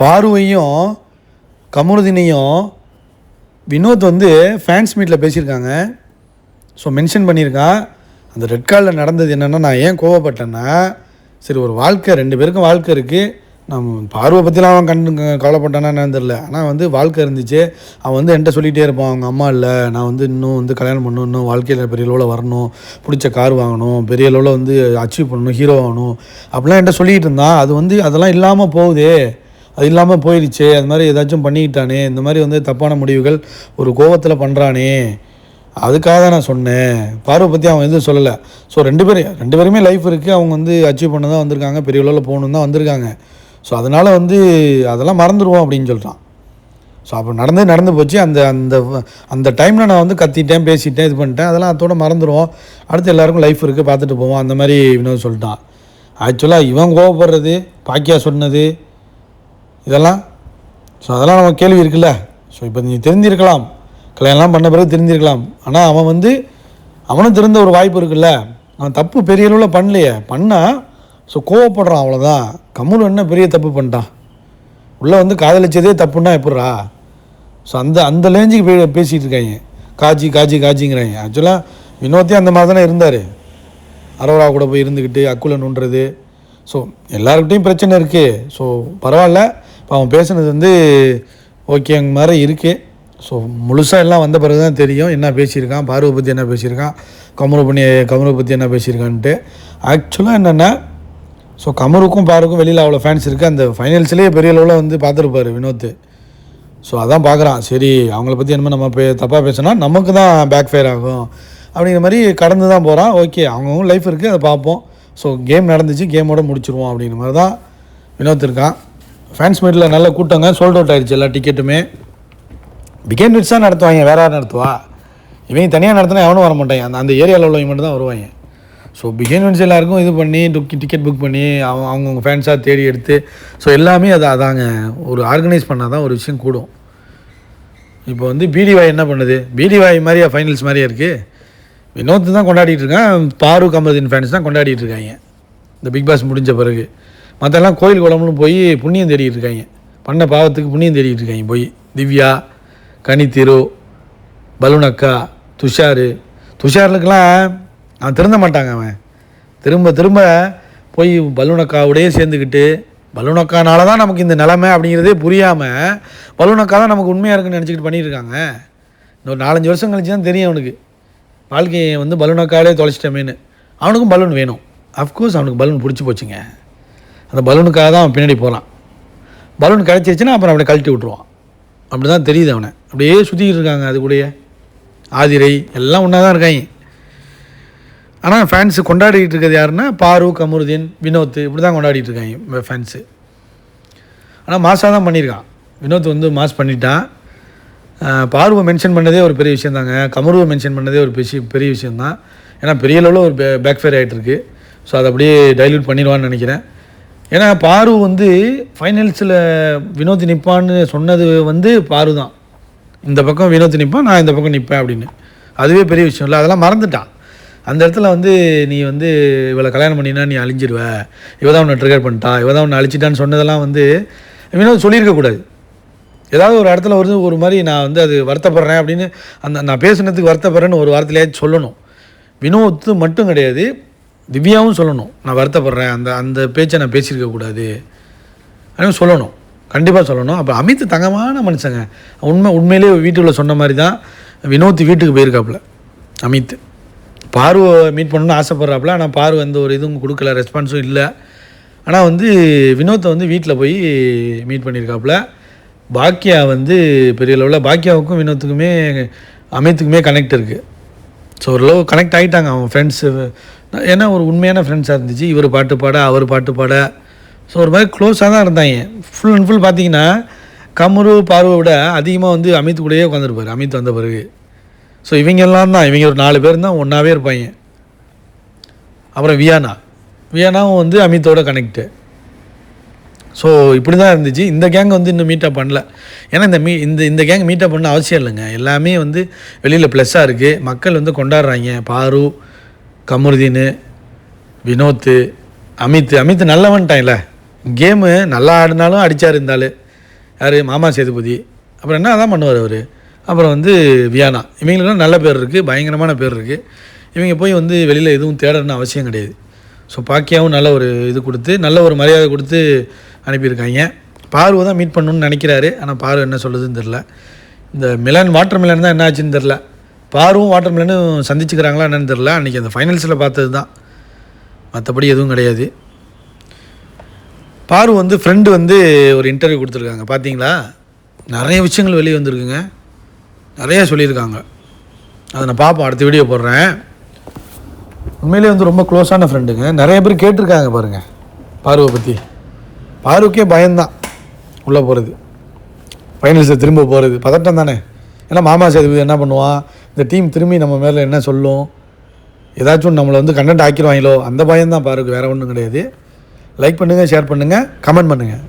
பார்வையும் கமருதினையும் வினோத் வந்து ஃபேன்ஸ் மீட்டில் பேசியிருக்காங்க. ஸோ மென்ஷன் பண்ணியிருக்கான் அந்த ரெட் கார்டில் நடந்தது என்னென்னா நான் ஏன் கோவப்பட்டேன்னா சரி ஒரு வாழ்க்கை ரெண்டு பேருக்கும் வாழ்க்கை இருக்குது நம்ம பார்வை பற்றிலாம் அவன் கண்டு கவலைப்பட்டானா என்னன்னு தெரில ஆனால் வந்து வாழ்க்கை இருந்துச்சு. அவன் வந்து என்கிட்ட சொல்லிகிட்டே இருப்பான். அவங்க அம்மா இல்லை. நான் வந்து இன்னும் வந்து கல்யாணம் பண்ணணும். இன்னும் வாழ்க்கையில் பெரிய அளவில் வரணும். பிடிச்ச கார் வாங்கணும். பெரிய அளவில் வந்து அச்சீவ் பண்ணணும். ஹீரோ ஆகணும். அப்படிலாம் என்கிட்ட சொல்லிகிட்டு இருந்தான். அது வந்து அதெல்லாம் இல்லாமல் போகுதே. அது இல்லாமல் போயிடுச்சு அது மாதிரி ஏதாச்சும் பண்ணிக்கிட்டானே இந்த மாதிரி வந்து தப்பான முடிவுகள் ஒரு கோவத்தில் பண்ணுறானே அதுக்காக தான் நான் சொன்னேன். பார்வை பற்றி அவன் எதுவும் சொல்லலை. ஸோ ரெண்டு பேரும் ரெண்டு பேருமே லைஃப் இருக்குது அவங்க வந்து அச்சீவ் பண்ண தான் வந்திருக்காங்க. பெரிய லெவலில் போகணுன்னு தான் வந்திருக்காங்க. ஸோ அதனால் வந்து அதெல்லாம் மறந்துடுவோம் அப்படின்னு சொல்கிறான் ஸோ அப்போ நடந்து நடந்து போச்சு. அந்த அந்த அந்த டைமில் நான் வந்து கத்திட்டேன் பேசிட்டேன் இது பண்ணிட்டேன். அதெல்லாம் அதோட மறந்துடுவோம். அடுத்து எல்லாருக்கும் லைஃப் இருக்குது பார்த்துட்டு போவோம். அந்த மாதிரி வினோத் சொல்லிட்டான். ஆக்சுவலாக இவன் கோவப்படுறது பாக்கியா சொன்னது இதெல்லாம் ஸோ அதெல்லாம் நம்ம கேள்வி இருக்குல்ல. ஸோ இப்போ நீ தெரிஞ்சிருக்கலாம் கல்யாணம்லாம் பண்ண பிறகு தெரிஞ்சிருக்கலாம் ஆனால் அவன் வந்து அவனும் தெரிந்த ஒரு வாய்ப்பு இருக்குல்ல. அவன் தப்பு பெரிய அளவில் பண்ணலையே. பண்ணால் ஸோ கோவப்படுறான் அவ்வளோதான் கம்முனு என்ன பெரிய தப்பு பண்ணிட்டான்? உள்ளே வந்து காதலிச்சதே தப்புன்னா எப்பட்றா? ஸோ அந்த அந்த லேஞ்சுக்கு போய் பேசிகிட்டு இருக்காங்க. காஜி காஜி காஜிங்கிறாங்க. ஆக்சுவலாக வினோத்தையும் அந்த மாதிரி தானே இருந்தார். அரோரா கூட போய் இருந்துக்கிட்டு அக்குல நுண்டுறது ஸோ எல்லாருக்கிட்டையும் பிரச்சனை இருக்குது ஸோ பரவாயில்ல. இப்போ அவன் பேசுனது வந்து ஓகேங்க மாதிரி இருக்குது ஸோ முழுசாக எல்லாம் வந்த பிறகு தான் தெரியும். என்ன பேசியிருக்கான்? பார்வை பற்றி என்ன பேசியிருக்கான்? கமரு பண்ணி கமரை பற்றி என்ன பேசியிருக்கான்ட்டு. ஆக்சுவலாக என்னென்னா ஸோ கமருக்கும் பாருக்கும் வெளியில் அவ்வளோ ஃபேன்ஸ் இருக்குது அந்த ஃபைனல்ஸ்லேயே பெரிய அளவில் வந்து பார்த்துருப்பாரு வினோத் ஸோ அதான் பார்க்குறான் சரி அவங்கள பற்றி என்னமோ நம்ம பே தப்பாக பேசினா நமக்கு தான் பேக் ஃபயர் ஆகும். அப்படிங்கிற மாதிரி கடந்து தான் போகிறான் ஓகே அவங்கவுங்க லைஃப் இருக்குது அதை பார்ப்போம். ஸோ கேம் நடந்துச்சு. கேமோட முடிச்சிருவோம் அப்படிங்கிற மாதிரி தான் வினோத் இருக்கான். ஃபேன்ஸ் மீட்டில் நல்ல கூட்டங்க. சோல்ட் அவுட் ஆயிடுச்சு எல்லா டிக்கெட்டுமே பிகேன் விட்ஸ் தான் நடத்துவாங்க. வேற யார் நடத்துவா? இவங்க தனியாக நடத்தினா எவனும் வர மாட்டாங்க அந்த அந்த ஏரியாவில் உள்ளவங்க மட்டும் தான் வருவாங்க. ஸோ பிகேன் விட்ஸ் எல்லாருக்கும் இது பண்ணி டிக்கெட் புக் பண்ணி அவங்க அவங்கவுங்க ஃபேன்ஸாக தேடி எடுத்து ஸோ எல்லாமே அது அதாங்க. ஒரு ஆர்கனைஸ் பண்ணால் தான் ஒரு விஷயம் கூடும். இப்போ வந்து பிடிவாய் என்ன பண்ணுது? பிடிவாய் மாதிரியா ஃபைனல்ஸ் மாதிரியா இருக்குது வினோத் தான் கொண்டாடிட்டு இருக்கான். பாரு கமருதீன் ஃபேன்ஸ் தான் கொண்டாடிட்டு இருக்காங்க. இந்த பிக் பாஸ் முடிஞ்ச பிறகு. மற்றெல்லாம் கோயில் குளம்னு போய் புண்ணியம் தேடிக்கிட்டு இருக்காங்க. பண்ண பாவத்துக்கு புண்ணியம் தேடிக்கிட்டு இருக்காங்க போய். திவ்யா கனித்திரு பலூன் அக்கா துஷாரு. துஷாருக்கெல்லாம் அவன் திருந்த மாட்டாங்க அவன். திரும்ப திரும்ப போய் பலூனக்காவோடய சேர்ந்துக்கிட்டு பலூன் அக்கானால தான் நமக்கு இந்த நிலமை அப்படிங்கிறதே புரியாமல் பலூன் அக்கா தான் நமக்கு உண்மையாக இருக்குன்னு நினச்சிக்கிட்டு பண்ணியிருக்காங்க. இன்னொரு நாலஞ்சு வருஷம் கழிச்சு தான் தெரியும் அவனுக்கு. வாழ்க்கையை வந்து பலூன் அக்காலே தொலைச்சிட்டமேன்னு. அவனுக்கும் பலூன் வேணும். அஃப்கோர்ஸ் அவனுக்கு பலூன் பிடிச்சி போச்சுங்க. அந்த பலூனுக்காக தான் அவன் பின்னாடி போகிறான் பலூன் கிடச்சிருச்சுன்னா அப்புறம் அப்படியே கழட்டி விட்ருவான் அப்படி தான் தெரியுது அவனை. அப்படியே சுற்றிக்கிட்டு இருக்காங்க அது கூடயே. ஆதிரை எல்லாம் ஒன்றா தான் இருக்காங்க. ஆனால் ஃபேன்ஸு கொண்டாடிட்டு இருக்கிறது யாருன்னா பாரு கமருதீன் வினோத் இப்படி தான் கொண்டாடிட்டு இருக்காங்க ஃபேன்ஸு ஆனால் மாசாக தான் பண்ணியிருக்கான். வினோத் வந்து மாஸ் பண்ணிட்டான். ஆஹ் பார்வை மென்ஷன் பண்ணதே ஒரு பெரிய விஷயம் தாங்க. கமருவை மென்ஷன் பண்ணதே ஒரு பெரிய பெரிய விஷயந்தான் ஏன்னா பெரிய அளவில் ஒரு பேக் ஃபேர் ஆகிட்டுருக்கு ஸோ அதை அப்படியே டைல்யூட் பண்ணிடுவான்னு நினைக்கிறேன். ஏன்னா பாரு வந்து ஃபைனல்ஸில் வினோத் நிற்பான்னு சொன்னது வந்து பாரு தான். இந்த பக்கம் வினோத் நிற்பான் நான் இந்த பக்கம் நிற்பேன் அப்படின்னு. அதுவே பெரிய விஷயம் இல்லை அதெல்லாம் மறந்துட்டான் அந்த இடத்துல வந்து நீ வந்து இவளை கல்யாணம் பண்ணினா நீ அழிஞ்சிருவ. இவ தான் உன்னை ட்ரிகர் பண்ணிட்டா. இவ தான் உன்னை அழிச்சிட்டான்னு சொன்னதெல்லாம் வந்து வினோத் சொல்லியிருக்கக்கூடாது. ஏதாவது ஒரு இடத்துல வந்து ஒரு மாதிரி நான் வந்து அது வருத்தப்படுறேன் அப்படின்னு அந்த நான் பேசுனதுக்கு வருத்தப்படுறேன்னு ஒரு வாரத்திலேயே சொல்லணும். வினோத்து மட்டும் கிடையாது திவ்யாவும் சொல்லணும் நான் வருத்தப்படுறேன் அந்த அந்த பேச்சை நான் பேசியிருக்கக்கூடாது அப்படின்னு சொல்லணும். கண்டிப்பாக சொல்லணும். அப்போ அமித் தங்கமான மனுஷங்க. உண்மை உண்மையிலேயே வீட்டுக்குள்ளே சொன்ன மாதிரி தான் வினோத் வீட்டுக்கு போயிருக்காப்புல அமித். பார்வை மீட் பண்ணணும்னு ஆசைப்பட்றாப்புல ஆனால் பார்வை எந்த ஒரு இதுவும் கொடுக்கல ரெஸ்பான்ஸும் இல்லை. ஆனால் வந்து வினோத்தை வந்து வீட்டில் போய் மீட் பண்ணியிருக்காப்புல. பாக்கியா வந்து பெரிய லெவலில் பாக்கியாவுக்கும் வினோத்துக்குமே அமித்துக்குமே கனெக்ட் இருக்குது ஸோ ஒரு கனெக்ட் ஆகிட்டாங்க அவன் ஃப்ரெண்ட்ஸு ஏன்னா ஒரு உண்மையான ஃப்ரெண்ட்ஸாக இருந்துச்சு. இவர் பாட்டு பாட அவர் பாட்டு பாட. ஸோ ஒரு மாதிரி க்ளோஸாக தான் இருந்தாங்க. ஃபுல் அண்ட் ஃபுல் பார்த்தீங்கன்னா கமரு பார்வை விட அதிகமாக வந்து அமித் கூடயே உட்காந்துருப்பார் அமித் வந்த பிறகு. ஸோ இவங்கெல்லாம் தான். இவங்க ஒரு நாலு பேர் தான் ஒன்றாவே இருப்பாங்க. அப்புறம் வியானா. வியானாவும் வந்து அமித்தோட கனெக்டு ஸோ இப்படி தான் இருந்துச்சு. இந்த கேங் வந்து இன்னும் மீட்டப் பண்ணல. ஏன்னா இந்த மீ இந்த இந்த கேங் மீட்டப் பண்ண அவசியம் இல்லைங்க. எல்லாமே வந்து வெளியில் ப்ளஸ்ஸாக இருக்குது மக்கள் வந்து கொண்டாடுறாங்க. பாரு கமருதீனு வினோத்து அமித் அமித் நல்லவன்ட்டான்ல. கேமு நல்லா ஆடினாலும் அடித்தார் இருந்தாலும் யார்? மாமா சேதுபதி. அப்புறம் என்ன தான் பண்ணுவார் அவர்? அப்புறம் வந்து வியானா. இவங்களுக்குலாம் நல்ல பேர் இருக்குது பயங்கரமான பேர் இருக்குது இவங்க போய் வந்து வெளியில் எதுவும் தேடணும்னு அவசியம் கிடையாது. ஸோ பாக்கியாவும் நல்ல ஒரு இது கொடுத்து நல்ல ஒரு மரியாதை கொடுத்து அனுப்பியிருக்காங்க. பார்வை தான் மீட் பண்ணணும்னு நினைக்கிறாரு. ஆனால் பார்வை என்ன சொல்லுதுன்னு தெரில இந்த மிலன் வாட்டர் மிலன் தான் என்ன ஆச்சுன்னு தெரில பாரும் வாட்டர் மிலனும் சந்திச்சுக்கிறாங்களா என்னென்னு தெரில அன்றைக்கி அந்த ஃபைனல்ஸில் பார்த்தது தான் மற்றபடி எதுவும் கிடையாது. பாரு வந்து ஃப்ரெண்டு வந்து ஒரு இன்டர்வியூ கொடுத்துருக்காங்க. பார்த்தீங்களா நிறைய விஷயங்கள் வெளியே வந்திருக்குங்க. நிறைய சொல்லியிருக்காங்க. அதை நான் பார்ப்போம் அடுத்த வீடியோ போடுறேன். உண்மையிலே வந்து ரொம்ப க்ளோஸான ஃப்ரெண்டுங்க நிறைய பேர் கேட்டிருக்காங்க பாருங்கள் பாருவை பற்றி பாருக்கே பயம்தான். உள்ளே போகிறது ஃபைனல்ஸில் திரும்ப போகிறது பதட்டம் தானே. ஏன்னா மாமா சேதுபதி என்ன பண்ணுவான்? இந்த டீம் திரும்பி நம்ம மேலே என்ன சொல்லும்? ஏதாச்சும் நம்மளை வந்து கண்டென்ட் ஆக்கிடுவாங்களோ? அந்த பயம்தான் பாருக்கு வேறு ஒன்றும் கிடையாது. லைக் பண்ணுங்கள் ஷேர் பண்ணுங்கள் கமெண்ட் பண்ணுங்கள்